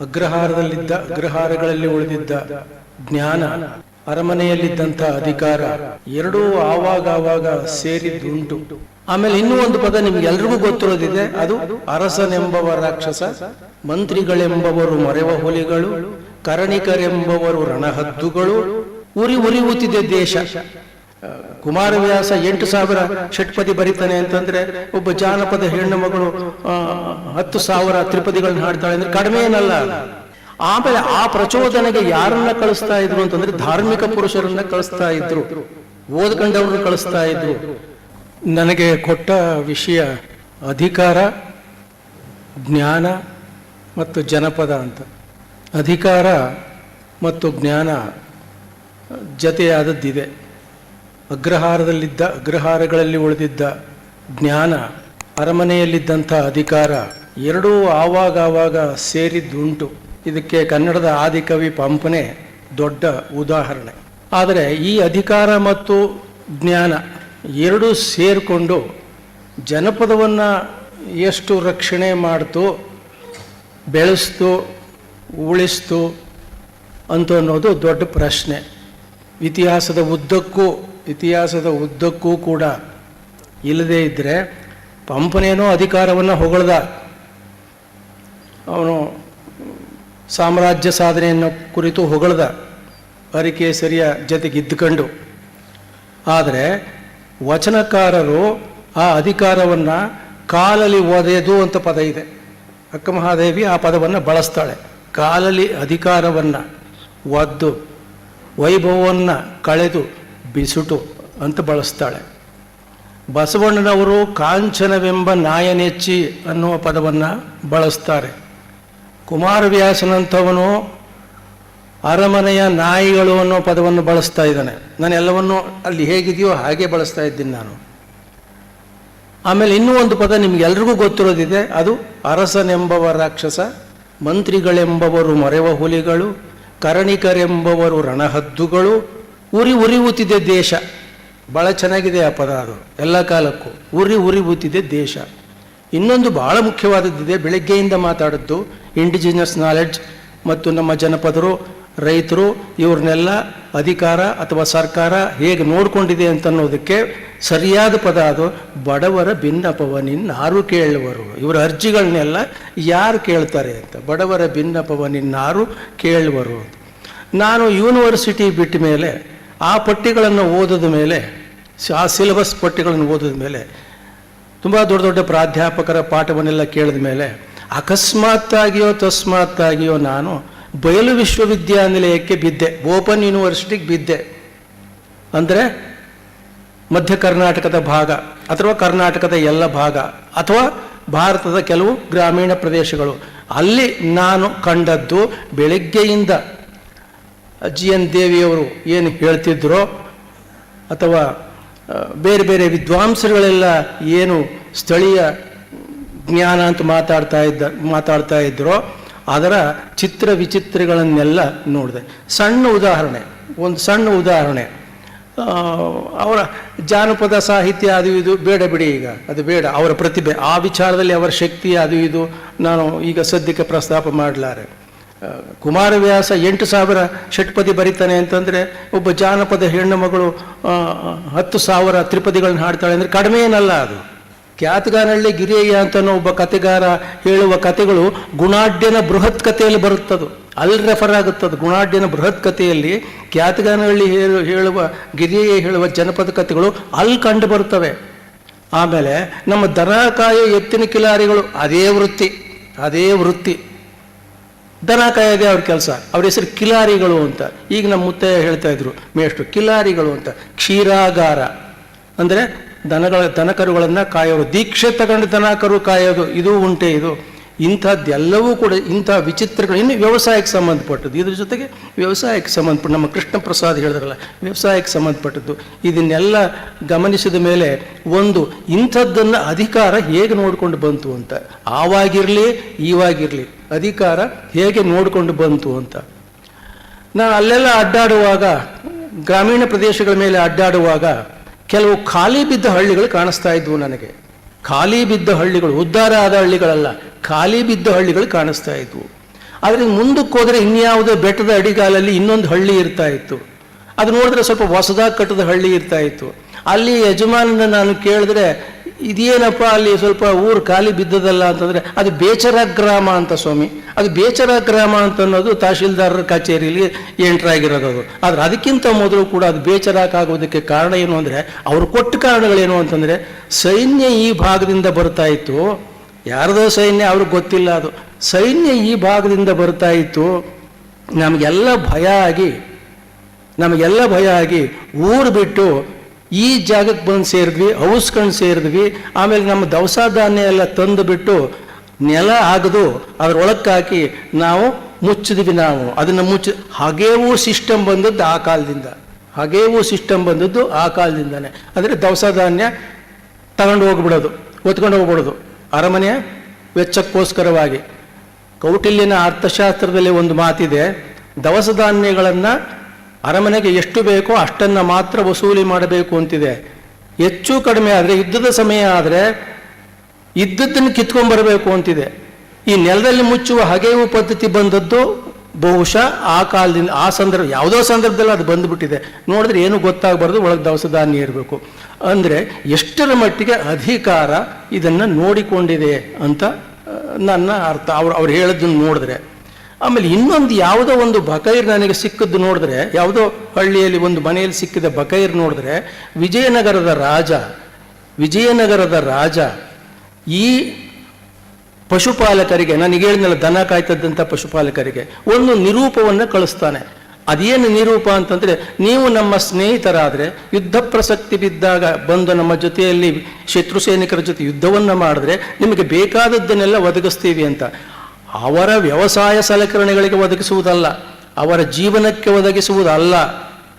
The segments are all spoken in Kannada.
ಅಗ್ರಹಾರದಲ್ಲಿದ್ದ, ಅಗ್ರಹಾರಗಳಲ್ಲಿ ಉಳಿದಿದ್ದ ಜ್ಞಾನ, ಅರಮನೆಯಲ್ಲಿದ್ದಂಥ ಅಧಿಕಾರ ಎರಡೂ ಆವಾಗ ಸೇರಿದ್ದುಂಟು. ಆಮೇಲೆ ಇನ್ನೂ ಒಂದು ಪದ ನಿಮ್ಗೆಲ್ರಿಗೂ ಗೊತ್ತಿರೋದಿದೆ, ಅದು ಅರಸನೆಂಬವ ರಾಕ್ಷಸ, ಮಂತ್ರಿಗಳೆಂಬವರು ಮರೆವ ಹುಲಿಗಳು, ಕರಣಿಕರೆಂಬವರು ರಣಹದ್ದುಗಳು, ಉರಿ ಉರಿಯುತ್ತಿದೆ ದೇಶ. ಕುಮಾರವ್ಯಾಸ ಎಂಟು ಸಾವಿರ ಷಟ್ಪದಿ ಬರೀತಾನೆ ಅಂತಂದ್ರೆ ಒಬ್ಬ ಜಾನಪದ ಹೆಣ್ಣು ಮಗಳು ಹತ್ತು ಸಾವಿರ ತ್ರಿಪದಿಗಳನ್ನ ಹಾಡ್ತಾಳೆ ಅಂದ್ರೆ ಕಡಿಮೆ ಏನಲ್ಲ. ಆಮೇಲೆ ಆ ಪ್ರಚೋದನೆಗೆ ಯಾರನ್ನ ಕಳಿಸ್ತಾ ಇದ್ರು ಅಂತಂದ್ರೆ ಧಾರ್ಮಿಕ ಪುರುಷರನ್ನ ಕಳಿಸ್ತಾ ಇದ್ರು, ಓದ್ಕೊಂಡವ್ರನ್ನ ಕಳಿಸ್ತಾ ಇದ್ರು. ನನಗೆ ಕೊಟ್ಟ ವಿಷಯ ಅಧಿಕಾರ, ಜ್ಞಾನ ಮತ್ತು ಜನಪದ ಅಂತ. ಅಧಿಕಾರ ಮತ್ತು ಜ್ಞಾನ ಜತೆಯಾದದ್ದಿದೆ. ಅಗ್ರಹಾರದಲ್ಲಿದ್ದ, ಅಗ್ರಹಾರಗಳಲ್ಲಿ ಉಳಿದಿದ್ದ ಜ್ಞಾನ, ಅರಮನೆಯಲ್ಲಿದ್ದಂಥ ಅಧಿಕಾರ ಎರಡೂ ಆವಾಗ ಆವಾಗ ಸೇರಿದ್ದುಂಟು. ಇದಕ್ಕೆ ಕನ್ನಡದ ಆದಿಕವಿ ಪಂಪನೆ ದೊಡ್ಡ ಉದಾಹರಣೆ. ಆದರೆ ಈ ಅಧಿಕಾರ ಮತ್ತು ಜ್ಞಾನ ಎರಡೂ ಸೇರಿಕೊಂಡು ಜನಪದವನ್ನು ಎಷ್ಟು ರಕ್ಷಣೆ ಮಾಡ್ತು, ಬೆಳೆಸ್ತು, ಉಳಿಸ್ತು ಅಂತ ಅನ್ನೋದು ದೊಡ್ಡ ಪ್ರಶ್ನೆ. ಇತಿಹಾಸದ ಉದ್ದಕ್ಕೂ ಇತಿಹಾಸದ ಉದ್ದಕ್ಕೂ ಕೂಡ ಇಲ್ಲದೇ ಇದ್ದರೆ ಪಂಪನೇನೋ ಅಧಿಕಾರವನ್ನು ಹೊಗಳ್ದ. ಅವನು ಸಾಮ್ರಾಜ್ಯ ಸಾಧನೆಯನ್ನು ಕುರಿತು ಹೊಗಳ್ದ. ಅರಿಕೇಸರಿಯ ಜೊತೆಗೆ ಇದ್ದುಕೊಂಡು ಆದರೆ ವಚನಕಾರರು ಆ ಅಧಿಕಾರವನ್ನು ಕಾಲಲ್ಲಿ ಒದೆಯದು ಅಂತ ಪದ ಇದೆ. ಅಕ್ಕ ಮಹಾದೇವಿ ಆ ಪದವನ್ನು ಬಳಸ್ತಾಳೆ. ಕಾಲಲ್ಲಿ ಅಧಿಕಾರವನ್ನು ಒದ್ದು, ವೈಭವವನ್ನು ಕಳೆದು ಬಿಸುಟು ಅಂತ ಬಳಸ್ತಾಳೆ. ಬಸವಣ್ಣನವರು ಕಾಂಚನವೆಂಬ ನಾಯನೆಚ್ಚಿ ಅನ್ನುವ ಪದವನ್ನು ಬಳಸ್ತಾರೆ. ಕುಮಾರವ್ಯಾಸನಂಥವನು ಅರಮನೆಯ ನಾಯಿಗಳು ಅನ್ನೋ ಪದವನ್ನು ಬಳಸ್ತಾ ಇದ್ದಾನೆ. ನಾನು ಎಲ್ಲವನ್ನು ಅಲ್ಲಿ ಹೇಗಿದೆಯೋ ಹಾಗೆ ಬಳಸ್ತಾ ಇದ್ದೀನಿ ನಾನು. ಆಮೇಲೆ ಇನ್ನೂ ಒಂದು ಪದ ನಿಮಗೆಲ್ರಿಗೂ ಗೊತ್ತಿರೋದಿದೆ. ಅದು ಅರಸನೆಂಬವ ರಾಕ್ಷಸ, ಮಂತ್ರಿಗಳೆಂಬವರು ಮರೆವ ಹುಲಿಗಳು, ಕರಣಿಕರೆಂಬವರು ರಣಹದ್ದುಗಳು ಉರಿ ಉರಿಯುತ್ತಿದೆ ದೇಶ. ಭಾಳ ಚೆನ್ನಾಗಿದೆ ಆ ಪದ ಅದು, ಎಲ್ಲ ಕಾಲಕ್ಕೂ. ಉರಿ ಉರಿಯುತ್ತಿದೆ ದೇಶ. ಇನ್ನೊಂದು ಬಹಳ ಮುಖ್ಯವಾದದ್ದಿದೆ ಬೆಳಗ್ಗೆಯಿಂದ ಮಾತಾಡಿದ್ದು ಇಂಡಿಜಿನಸ್ ನಾಲೆಡ್ಜ್ ಮತ್ತು ನಮ್ಮ ಜನಪದರು, ರೈತರು, ಇವ್ರನ್ನೆಲ್ಲ ಅಧಿಕಾರ ಅಥವಾ ಸರ್ಕಾರ ಹೇಗೆ ನೋಡಿಕೊಂಡಿದೆ ಅಂತ ಅನ್ನೋದಕ್ಕೆ ಸರಿಯಾದ ಪದ ಅದು, ಬಡವರ ಭಿನ್ನಪವ ನಿನ್ನಾರು ಕೇಳುವರು. ಇವರ ಅರ್ಜಿಗಳನ್ನೆಲ್ಲ ಯಾರು ಕೇಳ್ತಾರೆ ಅಂತ, ಬಡವರ ಭಿನ್ನಪವ ನಿನ್ನಾರು ಕೇಳುವರು ನಾನು ಯೂನಿವರ್ಸಿಟಿ ಬಿಟ್ಟ ಮೇಲೆ ಆ ಪಟ್ಟಿಗಳನ್ನು ಓದಿದ ಮೇಲೆ, ಆ ಸಿಲೆಬಸ್ ಪಟ್ಟಿಗಳನ್ನು ಓದಿದ ಮೇಲೆ, ತುಂಬ ದೊಡ್ಡ ದೊಡ್ಡ ಪ್ರಾಧ್ಯಾಪಕರ ಪಾಠವನ್ನೆಲ್ಲ ಕೇಳಿದ ಮೇಲೆ, ಅಕಸ್ಮಾತ್ತಾಗಿಯೋ ತಸ್ಮಾತ್ತಾಗಿಯೋ ನಾನು ಬಯಲು ವಿಶ್ವವಿದ್ಯಾನಿಲಯಕ್ಕೆ ಬಿದ್ದೆ, ಓಪನ್ ಯೂನಿವರ್ಸಿಟಿಗೆ ಬಿದ್ದೆ. ಅಂದರೆ ಮಧ್ಯ ಕರ್ನಾಟಕದ ಭಾಗ ಅಥವಾ ಕರ್ನಾಟಕದ ಎಲ್ಲ ಭಾಗ ಅಥವಾ ಭಾರತದ ಕೆಲವು ಗ್ರಾಮೀಣ ಪ್ರದೇಶಗಳು. ಅಲ್ಲಿ ನಾನು ಕಂಡದ್ದು ಬೆಳಗ್ಗೆಯಿಂದ ಜಿ ಎನ್ ದೇವಿಯವರು ಏನು ಹೇಳ್ತಿದ್ರೋ ಅಥವಾ ಬೇರೆ ಬೇರೆ ವಿದ್ವಾಂಸರುಗಳೆಲ್ಲ ಏನು ಸ್ಥಳೀಯ ಜ್ಞಾನ ಅಂತ ಮಾತಾಡ್ತಾ ಇದ್ದ, ಮಾತಾಡ್ತಾ ಇದ್ರೋ, ಅದರ ಚಿತ್ರ ವಿಚಿತ್ರಗಳನ್ನೆಲ್ಲ ನೋಡಿದೆ. ಸಣ್ಣ ಉದಾಹರಣೆ, ಒಂದು ಸಣ್ಣ ಉದಾಹರಣೆ. ಅವರ ಜಾನಪದ ಸಾಹಿತ್ಯ ಅದು ಇದು, ಬೇಡ ಬಿಡಿ ಈಗ, ಅದು ಬೇಡ. ಅವರ ಪ್ರತಿಭೆ, ಆ ವಿಚಾರದಲ್ಲಿ ಅವರ ಶಕ್ತಿ ಅದು ಇದು, ನಾನು ಈಗ ಸದ್ಯಕ್ಕೆ ಪ್ರಸ್ತಾಪ ಮಾಡಲಾರೆ. ಕುಮಾರವ್ಯಾಸ ಎಂಟು ಸಾವಿರ ಷಟ್ಪದಿ ಬರೀತಾನೆ ಅಂತಂದರೆ ಒಬ್ಬ ಜಾನಪದ ಹೆಣ್ಣು ಮಗಳು ಹತ್ತು ಸಾವಿರ ತ್ರಿಪದಿಗಳನ್ನ ಹಾಡ್ತಾಳೆ ಅಂದರೆ ಕಡಿಮೆ ಏನಲ್ಲ ಅದು. ಖ್ಯಾತಗಾನಹಳ್ಳಿ ಗಿರಿಯಯ್ಯ ಅಂತನೋ ಒಬ್ಬ ಕತೆಗಾರ ಹೇಳುವ ಕತೆಗಳು ಗುಣಾಢ್ಯನ ಬೃಹತ್ ಕಥೆಯಲ್ಲಿ ಬರುತ್ತದು. ಅಲ್ಲಿ ರೆಫರ್ ಆಗುತ್ತದೆ. ಗುಣಾಢ್ಯನ ಬೃಹತ್ ಕಥೆಯಲ್ಲಿ ಖ್ಯಾತಗಾನಹಳ್ಳಿ ಹೇಳು, ಹೇಳುವ ಗಿರಿಯಯ್ಯ ಹೇಳುವ ಜನಪದ ಕಥೆಗಳು ಅಲ್ಲಿ ಕಂಡು ಬರುತ್ತವೆ. ಆಮೇಲೆ ನಮ್ಮ ದನಕಾಯ ಎತ್ತಿನ ಕಿಲಾರಿಗಳು, ಅದೇ ವೃತ್ತಿ ಅದೇ ವೃತ್ತಿ. ದನ ಕಾಯೋದೆ ಅವ್ರ ಕೆಲಸ. ಅವ್ರ ಹೆಸರು ಕಿಲಾರಿಗಳು ಅಂತ. ಈಗ ನಮ್ಮ ಮುತ್ತೆ ಹೇಳ್ತಾ ಇದ್ರು, ಮೇಷ್ಟ್ರು, ಕಿಲಾರಿಗಳು ಅಂತ. ಕ್ಷೀರಾಗಾರ. ಅಂದರೆ ದನಗಳ ದನಕರುಗಳನ್ನು ಕಾಯೋರು ದೀಕ್ಷೆ ತಗೊಂಡು ದನಕರು ಕಾಯೋದು. ಇದು ಉಂಟೆ ಇದು. ಇಂಥದ್ದೆಲ್ಲವೂ ಕೂಡ ಇಂಥ ವಿಚಿತ್ರಗಳು, ಇನ್ನು ವ್ಯವಸಾಯಕ್ಕೆ ಸಂಬಂಧಪಟ್ಟದ್ದು. ಇದ್ರ ಜೊತೆಗೆ ವ್ಯವಸಾಯಕ್ಕೆ ಸಂಬಂಧಪಟ್ಟ, ನಮ್ಮ ಕೃಷ್ಣ ಪ್ರಸಾದ್ ಹೇಳಿದ್ರಲ್ಲ, ವ್ಯವಸಾಯಕ್ಕೆ ಸಂಬಂಧಪಟ್ಟದ್ದು. ಇದನ್ನೆಲ್ಲ ಗಮನಿಸಿದ ಮೇಲೆ ಒಂದು ಇಂಥದ್ದನ್ನು ಅಧಿಕಾರ ಹೇಗೆ ನೋಡಿಕೊಂಡು ಬಂತು ಅಂತ. ಆವಾಗಿರಲಿ, ಈವಾಗಿರಲಿ ಅಧಿಕಾರ ಹೇಗೆ ನೋಡಿಕೊಂಡು ಬಂತು ಅಂತ. ನಾನು ಅಲ್ಲೆಲ್ಲ ಅಡ್ಡಾಡುವಾಗ, ಗ್ರಾಮೀಣ ಪ್ರದೇಶಗಳ ಮೇಲೆ ಅಡ್ಡಾಡುವಾಗ ಕೆಲವು ಖಾಲಿ ಬಿದ್ದ ಹಳ್ಳಿಗಳು ಕಾಣಿಸ್ತಾ ಇದ್ವು ನನಗೆ. ಖಾಲಿ ಬಿದ್ದ ಹಳ್ಳಿಗಳು ಉದ್ಧಾರ ಆದ ಹಳ್ಳಿಗಳಲ್ಲ. ಖಾಲಿ ಬಿದ್ದ ಹಳ್ಳಿಗಳು ಕಾಣಿಸ್ತಾ ಇದ್ವು. ಆದರೆ ಮುಂದಕ್ಕೆ ಹೋದರೆ ಇನ್ಯಾವುದೋ ಬೆಟ್ಟದ ಅಡಿಗಾಲಲ್ಲಿ ಇನ್ನೊಂದು ಹಳ್ಳಿ ಇರ್ತಾ ಇತ್ತು. ಅದು ನೋಡಿದ್ರೆ ಸ್ವಲ್ಪ ಹೊಸದಾಗಿ ಕಟ್ಟದ ಹಳ್ಳಿ ಇರ್ತಾ ಇತ್ತು. ಅಲ್ಲಿ ಯಜಮಾನನ ನಾನು ಕೇಳಿದ್ರೆ, ಇದೇನಪ್ಪ ಅಲ್ಲಿ ಸ್ವಲ್ಪ ಊರು ಖಾಲಿ ಬಿದ್ದದಲ್ಲ ಅಂತಂದರೆ, ಅದು ಬೇಚರ ಗ್ರಾಮ ಅಂತ ಸ್ವಾಮಿ. ಅದು ಬೇಚರ ಗ್ರಾಮ ಅಂತ ಅನ್ನೋದು ತಹಶೀಲ್ದಾರರ ಕಚೇರಿಯಲ್ಲಿ ಎಂಟ್ರಾಗಿರೋದು ಅದು. ಆದ್ರೆ ಅದಕ್ಕಿಂತ ಮೊದಲು ಕೂಡ ಅದು ಬೇಚರಾಕಾಗೋದಕ್ಕೆ ಕಾರಣ ಏನು ಅಂದರೆ, ಅವರು ಕೊಟ್ಟ ಕಾರಣಗಳೇನು ಅಂತಂದರೆ, ಸೈನ್ಯ ಈ ಭಾಗದಿಂದ ಬರ್ತಾ ಇತ್ತು. ಯಾರದೋ ಸೈನ್ಯ, ಅವ್ರಿಗೆ ಗೊತ್ತಿಲ್ಲ ಅದು. ಸೈನ್ಯ ಈ ಭಾಗದಿಂದ ಬರ್ತಾ ಇತ್ತು, ನಮಗೆಲ್ಲ ಭಯ ಆಗಿ, ನಮಗೆಲ್ಲ ಭಯ ಆಗಿ ಊರು ಬಿಟ್ಟು ಈ ಜಾಗಕ್ಕೆ ಬಂದು ಸೇರಿದ್ವಿ ಔಸ್ಕೊಂಡು ಸೇರಿದ್ವಿ, ಆಮೇಲೆ ನಮ್ಮ ದವಸ ಧಾನ್ಯ ಎಲ್ಲ ತಂದು ಬಿಟ್ಟು ನೆಲ ಆಗದು ಅದ್ರ ಹಾಕಿ ನಾವು ಮುಚ್ಚಿದ್ವಿ ನಾವು. ಅದನ್ನು ಮುಚ್ಚಿ ಹಾಗೇವು ಸಿಸ್ಟಮ್ ಬಂದದ್ದು ಆ ಕಾಲದಿಂದ. ಹಾಗೇವು ಸಿಸ್ಟಮ್ ಬಂದದ್ದು ಆ ಕಾಲದಿಂದನೇ. ಅಂದರೆ ದವಸ ಧಾನ್ಯ ತಗೊಂಡು ಹೋಗ್ಬಿಡೋದು, ಹೊತ್ಕೊಂಡು ಹೋಗ್ಬಿಡೋದು. ಅರಮನೆಯ ವೆಚ್ಚಕ್ಕೋಸ್ಕರವಾಗಿ. ಕೌಟಿಲ್ಯನ ಅರ್ಥಶಾಸ್ತ್ರದಲ್ಲಿ ಒಂದು ಮಾತಿದೆ, ದವಸ ಧಾನ್ಯಗಳನ್ನು ಅರಮನೆಗೆ ಎಷ್ಟು ಬೇಕೋ ಅಷ್ಟನ್ನು ಮಾತ್ರ ವಸೂಲಿ ಮಾಡಬೇಕು ಅಂತಿದೆ. ಹೆಚ್ಚು ಕಡಿಮೆ ಆದರೆ, ಯುದ್ಧದ ಸಮಯ ಆದರೆ ಇದ್ದದ್ದನ್ನು ಕಿತ್ಕೊಂಡ್ಬರಬೇಕು ಅಂತಿದೆ. ಈ ನೆಲದಲ್ಲಿ ಮುಚ್ಚುವ ಹಗೆಯುವ ಪದ್ಧತಿ ಬಂದದ್ದು ಬಹುಶಃ ಆ ಕಾಲದಿಂದ, ಆ ಸಂದರ್ಭ, ಯಾವುದೋ ಸಂದರ್ಭದಲ್ಲಿ ಅದು ಬಂದುಬಿಟ್ಟಿದೆ. ನೋಡಿದ್ರೆ ಏನು ಗೊತ್ತಾಗಬಾರ್ದು, ಒಳಗೆ ದವಸ ಧಾನ್ಯ ಇರಬೇಕು. ಅಂದರೆ ಎಷ್ಟರ ಮಟ್ಟಿಗೆ ಅಧಿಕಾರ ಇದನ್ನು ನೋಡಿಕೊಂಡಿದೆ ಅಂತ ನನ್ನ ಅರ್ಥ. ಅವ್ರು ಅವ್ರು ಹೇಳಿದ್ದನ್ನು ನೋಡಿದ್ರೆ. ಆಮೇಲೆ ಇನ್ನೊಂದು ಯಾವುದೋ ಒಂದು ಬಕೈರ್ ನನಗೆ ಸಿಕ್ಕದ್ದು ನೋಡಿದ್ರೆ, ಯಾವುದೋ ಹಳ್ಳಿಯಲ್ಲಿ ಒಂದು ಮನೆಯಲ್ಲಿ ಸಿಕ್ಕಿದ ಬಕೈರ್ ನೋಡಿದ್ರೆ, ವಿಜಯನಗರದ ರಾಜ ವಿಜಯನಗರದ ರಾಜ ಈ ಪಶುಪಾಲಕರಿಗೆ ನನಗೆ ಹೇಳಿದ್ನಲ್ಲ, ದನ ಕಾಯ್ತದ್ದಂಥ ಪಶುಪಾಲಕರಿಗೆ, ಒಂದು ನಿರೂಪವನ್ನು ಕಳಿಸ್ತಾನೆ. ಅದೇನು ನಿರೂಪ ಅಂತಂದರೆ, ನೀವು ನಮ್ಮ ಸ್ನೇಹಿತರಾದರೆ, ಯುದ್ಧ ಪ್ರಸಕ್ತಿ ಬಿದ್ದಾಗ ಬಂದು ನಮ್ಮ ಜೊತೆಯಲ್ಲಿ ಶತ್ರು ಸೈನಿಕರ ಜೊತೆ ಯುದ್ಧವನ್ನು ಮಾಡಿದ್ರೆ, ನಿಮಗೆ ಬೇಕಾದದ್ದನ್ನೆಲ್ಲ ಒದಗಿಸ್ತೀವಿ ಅಂತ. ಅವರ ವ್ಯವಸಾಯ ಸಲಕರಣೆಗಳಿಗೆ ಒದಗಿಸುವುದಲ್ಲ, ಅವರ ಜೀವನಕ್ಕೆ ಒದಗಿಸುವುದಲ್ಲ.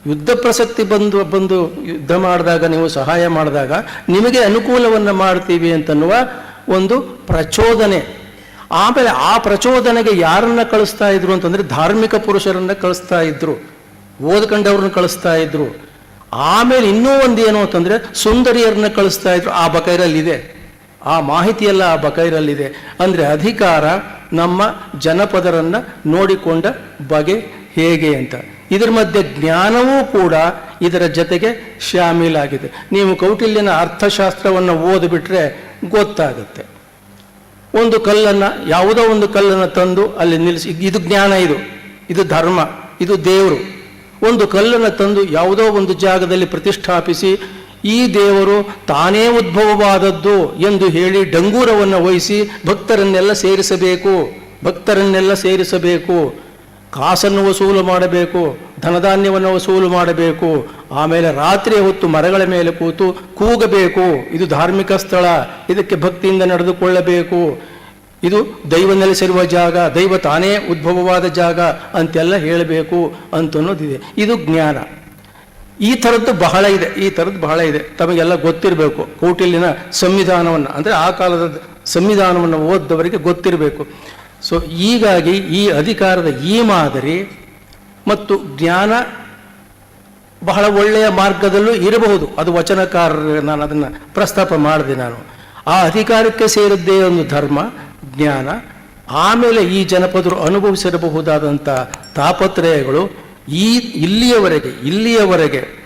ಯುದ್ಧ ಪ್ರಸಕ್ತಿ ಬಂದು ಬಂದು ಯುದ್ಧ ಮಾಡಿದಾಗ, ನೀವು ಸಹಾಯ ಮಾಡಿದಾಗ, ನಿಮಗೆ ಅನುಕೂಲವನ್ನು ಮಾಡ್ತೀವಿ ಅಂತನ್ನುವ ಒಂದು ಪ್ರಚೋದನೆ. ಆಮೇಲೆ ಆ ಪ್ರಚೋದನೆಗೆ ಯಾರನ್ನ ಕಳಿಸ್ತಾ ಇದ್ರು ಅಂತಂದ್ರೆ ಧಾರ್ಮಿಕ ಪುರುಷರನ್ನ ಕಳಿಸ್ತಾ ಇದ್ರು. ಓದ್ಕೊಂಡವ್ರನ್ನ ಕಳಿಸ್ತಾ ಇದ್ರು. ಆಮೇಲೆ ಇನ್ನೂ ಒಂದು ಏನು ಅಂತಂದ್ರೆ ಸುಂದರಿಯರನ್ನ ಕಳಿಸ್ತಾ ಇದ್ರು. ಆ ಬಕೈರಲ್ಲಿದೆ. ಆ ಮಾಹಿತಿಯೆಲ್ಲ ಆ ಬಕೈರಲ್ಲಿದೆ. ಅಂದ್ರೆ ಅಧಿಕಾರ ನಮ್ಮ ಜನಪದರನ್ನ ನೋಡಿಕೊಂಡ ಬಗೆ ಹೇಗೆ ಅಂತ. ಇದರ ಮಧ್ಯೆ ಜ್ಞಾನವೂ ಕೂಡ ಇದರ ಜೊತೆಗೆ ಶಾಮೀಲಾಗಿದೆ. ನೀವು ಕೌಟಿಲ್ಯನ ಅರ್ಥಶಾಸ್ತ್ರವನ್ನು ಓದಿಬಿಟ್ರೆ ಗೊತ್ತಾಗುತ್ತೆ. ಒಂದು ಕಲ್ಲನ್ನು, ಯಾವುದೋ ಒಂದು ಕಲ್ಲನ್ನು ತಂದು ಅಲ್ಲಿ ನಿಲ್ಲಿಸಿ, ಇದು ಜ್ಞಾನ ಇದು ಇದು ಧರ್ಮ, ಇದು ದೇವರು. ಒಂದು ಕಲ್ಲನ್ನು ತಂದು ಯಾವುದೋ ಒಂದು ಜಾಗದಲ್ಲಿ ಪ್ರತಿಷ್ಠಾಪಿಸಿ, ಈ ದೇವರು ತಾನೇ ಉದ್ಭವವಾದದ್ದು ಎಂದು ಹೇಳಿ ಡಂಗೂರವನ್ನು ವಹಿಸಿ ಭಕ್ತರನ್ನೆಲ್ಲ ಸೇರಿಸಬೇಕು ಭಕ್ತರನ್ನೆಲ್ಲ ಸೇರಿಸಬೇಕು. ಕಾಸನ್ನು ವಸೂಲು ಮಾಡಬೇಕು, ಧನಧಾನ್ಯವನ್ನು ವಸೂಲು ಮಾಡಬೇಕು ಆಮೇಲೆ ರಾತ್ರಿ ಹೊತ್ತು ಮರಗಳ ಮೇಲೆ ಕೂತು ಕೂಗಬೇಕು. ಇದು ಧಾರ್ಮಿಕ ಸ್ಥಳ. ಇದಕ್ಕೆ ಭಕ್ತಿಯಿಂದ ನಡೆದುಕೊಳ್ಳಬೇಕು. ಇದು ದೈವ ನೆಲೆಸಿರುವ ಜಾಗ, ದೈವ ತಾನೇ ಉದ್ಭವವಾದ ಜಾಗ ಅಂತೆಲ್ಲ ಹೇಳಬೇಕು ಅಂತನ್ನೋದಿದೆ. ಇದು ಜ್ಞಾನ. ಈ ಥರದ್ದು ಬಹಳ ಇದೆ. ಈ ಥರದ್ದು ಬಹಳ ಇದೆ. ತಮಗೆಲ್ಲ ಗೊತ್ತಿರಬೇಕು. ಕೋಟಿಲಿನ ಸಂವಿಧಾನವನ್ನು. ಅಂದರೆ ಆ ಕಾಲದ ಸಂವಿಧಾನವನ್ನು ಓದ್ದವರಿಗೆ ಗೊತ್ತಿರಬೇಕು. ಸೊ ಹೀಗಾಗಿ ಈ ಅಧಿಕಾರದ ಈ ಮಾದರಿ ಮತ್ತು ಜ್ಞಾನ ಬಹಳ ಒಳ್ಳೆಯ ಮಾರ್ಗದಲ್ಲೂ ಇರಬಹುದು. ಅದು ವಚನಕಾರರು ನಾನು ಅದನ್ನು ಪ್ರಸ್ತಾಪ ಮಾಡಿದೆ ನಾನು. ಆ ಅಧಿಕಾರಕ್ಕೆ ಸೇರಿದ್ದೇ ಒಂದು ಧರ್ಮ, ಜ್ಞಾನ, ಆಮೇಲೆ ಈ ಜನಪದರು ಅನುಭವಿಸಿರಬಹುದಾದಂಥ ತಾಪತ್ರಯಗಳು ಈ ಇಲ್ಲಿಯವರೆಗೆ ಇಲ್ಲಿಯವರೆಗೆ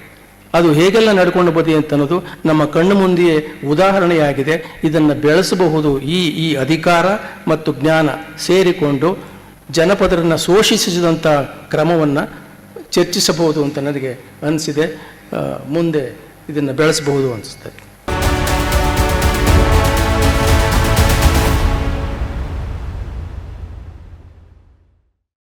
ಅದು ಹೇಗೆಲ್ಲ ನಡ್ಕೊಂಡು ಬದಿ ಅಂತ ಅನ್ನೋದು ನಮ್ಮ ಕಣ್ಣು ಮುಂದೆಯೇ ಉದಾಹರಣೆಯಾಗಿದೆ. ಇದನ್ನು ಬೆಳೆಸಬಹುದು ಈ ಈ ಅಧಿಕಾರ ಮತ್ತು ಜ್ಞಾನ ಸೇರಿಕೊಂಡು ಜನಪದರನ್ನು ಶೋಷಿಸಿದಂಥ ಕ್ರಮವನ್ನು ಚರ್ಚಿಸಬಹುದು ಅಂತ ನನಗೆ ಅನಿಸಿದೆ. ಮುಂದೆ ಇದನ್ನು ಬೆಳೆಸಬಹುದು ಅನಿಸುತ್ತೆ.